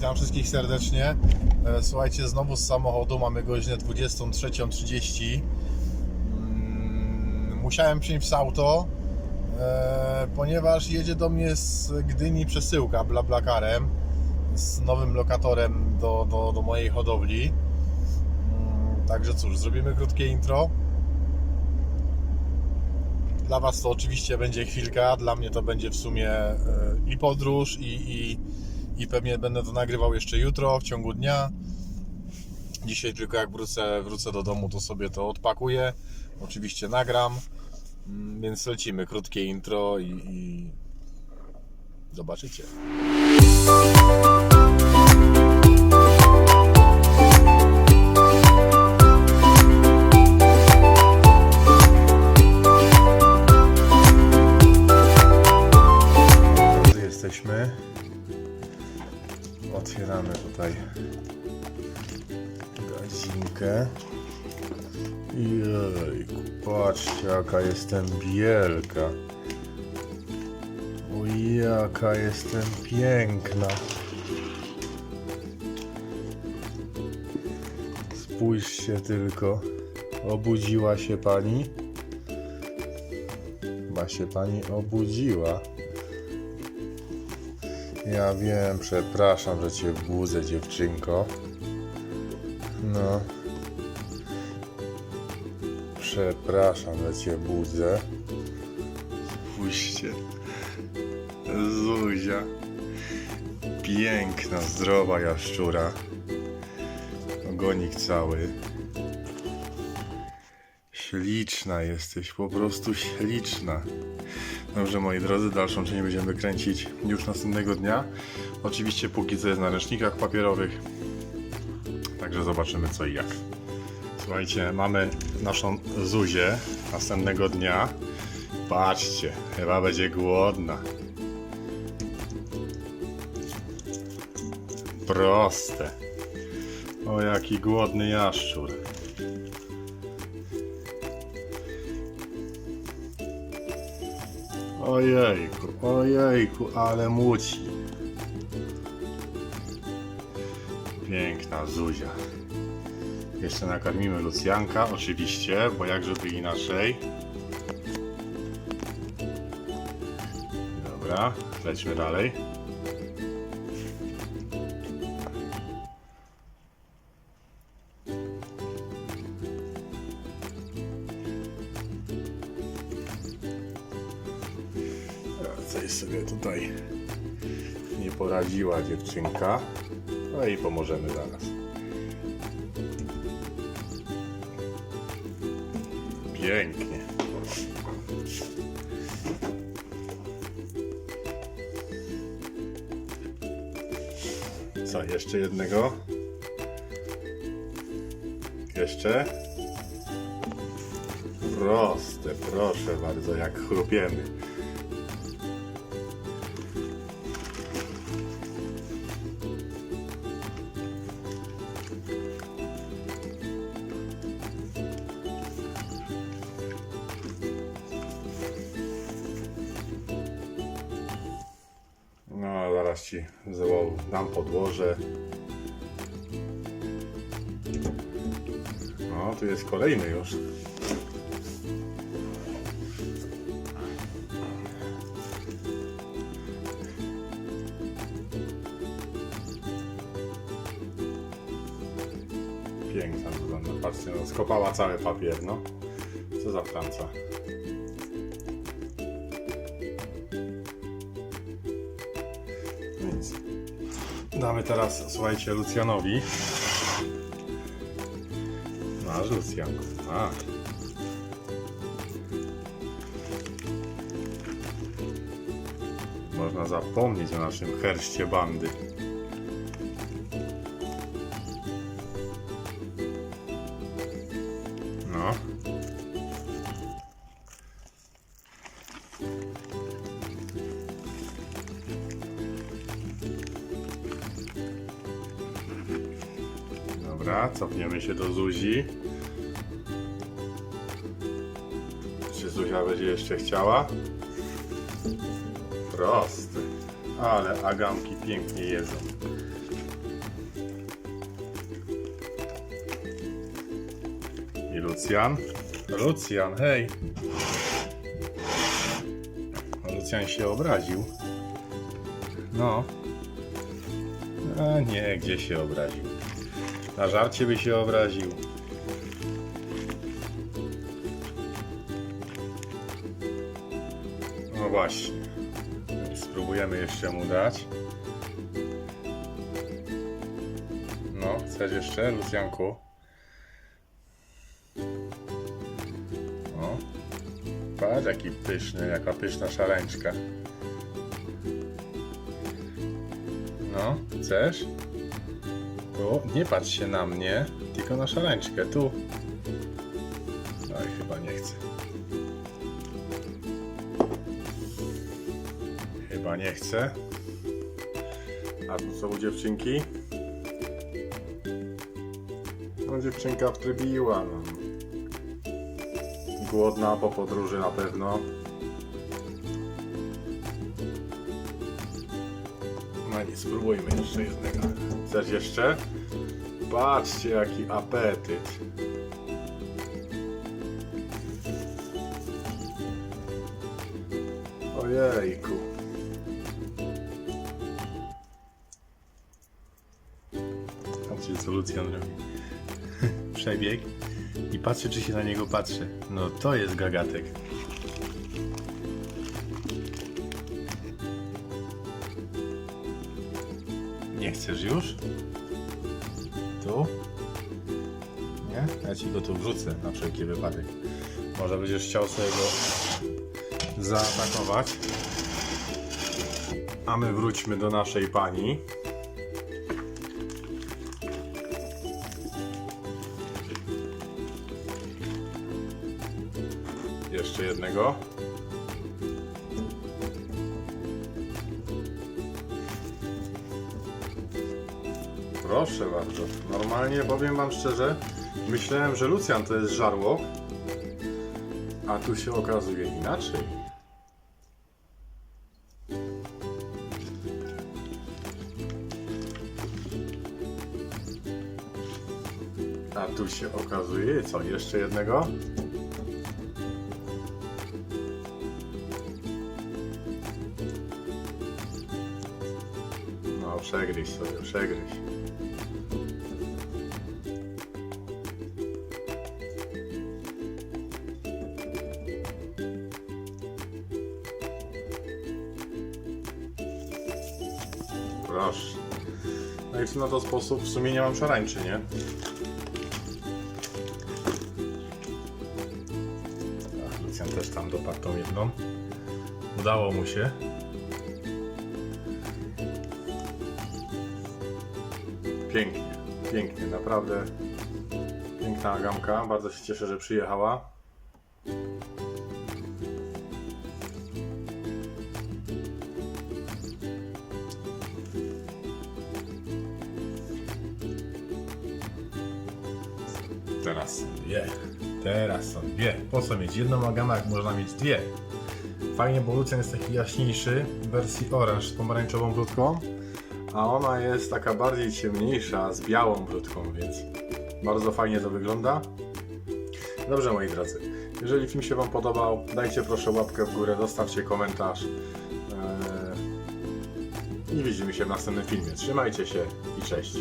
Witam wszystkich serdecznie. E, Słuchajcie, znowu z samochodu mamy godzinę 23.30. Mm, Musiałem przyjść z auto, e, ponieważ jedzie do mnie z Gdyni przesyłka BlaBlaCarem z nowym lokatorem do, do, do mojej hodowli. Mm, Także cóż, zrobimy krótkie intro. Dla Was to oczywiście będzie chwilka, dla mnie to będzie w sumie e, i podróż, i, i, i pewnie będę to nagrywał jeszcze jutro, w ciągu dnia. Dzisiaj tylko jak wrócę, wrócę do domu, to sobie to odpakuję. Oczywiście nagram, Mm, więc lecimy. Krótkie intro i, i zobaczycie. Patrzcie jaka jestem wielka. O jaka jestem piękna. Spójrzcie tylko. Obudziła się pani? Chyba się pani obudziła. Ja wiem, przepraszam, że cię budzę, dziewczynko. No. Przepraszam, że cię budzę. Spójrzcie. Zuzia. Piękna, zdrowa jaszczura. Ogonik cały. Śliczna jesteś, po prostu śliczna. Dobrze, moi drodzy, dalszą część będziemy kręcić już następnego dnia. Oczywiście póki co jest na ręcznikach papierowych. Także zobaczymy co i jak. Słuchajcie, mamy naszą Zuzię następnego dnia. Patrzcie, chyba będzie głodna. Proste. O, jaki głodny jaszczur. Ojejku, ojejku, ale muci. Piękna Zuzia. Jeszcze nakarmimy Lucjanka, oczywiście, bo jak żeby inaczej. Dobra, lećmy dalej. Coś sobie tutaj nie poradziła dziewczynka. No i pomożemy zaraz. Pięknie. Co, jeszcze jednego? Jeszcze? Proste, proszę bardzo, jak chrupiemy. Zaraz ci dam podłoże. No, tu jest kolejny już. Piękna wygląda. Patrzcie, no, skopała cały papier, no. Co za Franca. Damy teraz, słuchajcie, Lucjanowi. Masz, Lucjanku, masz. Można zapomnieć o naszym herście bandy. No. Dobra, cofniemy się do Zuzi. Czy Zuzia będzie jeszcze chciała? Prosty. Ale agamki pięknie jedzą. I Lucjan? Lucjan, hej! Lucjan się obraził. No. A nie, gdzie się obraził? Na żarcie by się obraził. No właśnie. Spróbujemy jeszcze mu dać. No, chcesz jeszcze, Lucjanku? O. Patrz, jaki pyszny, jaka pyszna szarańczka. No, chcesz? Nie patrz się na mnie, tylko na szarańczkę, tu. Oj, chyba nie chcę. Chyba nie chcę. A tu są dziewczynki? No dziewczynka wtrybiła, no. Głodna po podróży na pewno. Spróbujmy jeszcze jednego. Chcesz jeszcze? Patrzcie jaki apetyt. Ojejku. Patrzcie co Lucjan robi. Przebieg i patrzy czy się na niego patrzy. No to jest gagatek. Nie chcesz już? Tu? Nie? Ja ci go tu wrzucę na wszelki wypadek. Może będziesz chciał sobie go zaatakować. A my wróćmy do naszej pani. Jeszcze jednego. Proszę bardzo. Normalnie powiem wam szczerze, myślałem, że Lucjan to jest żarłok, a tu się okazuje inaczej. A tu się okazuje, co, jeszcze jednego? No, przegryź sobie, przegryź. Proszę. No i w na to sposób w sumie nie mam szarańczy, nie? Ach, Lucjan też tam dopadł tą jedną. Udało mu się. Pięknie, pięknie, naprawdę piękna gamka. Bardzo się cieszę, że przyjechała. Teraz są dwie. Teraz są dwie. Po co mieć jedną agamę, jak można mieć dwie? Fajnie, bo Lucian jest taki jaśniejszy w wersji orange z pomarańczową brudką, a ona jest taka bardziej ciemniejsza z białą brudką, więc bardzo fajnie to wygląda. Dobrze, moi drodzy. Jeżeli film się Wam podobał, dajcie proszę łapkę w górę, zostawcie komentarz. Eee, I widzimy się w następnym filmie. Trzymajcie się i cześć.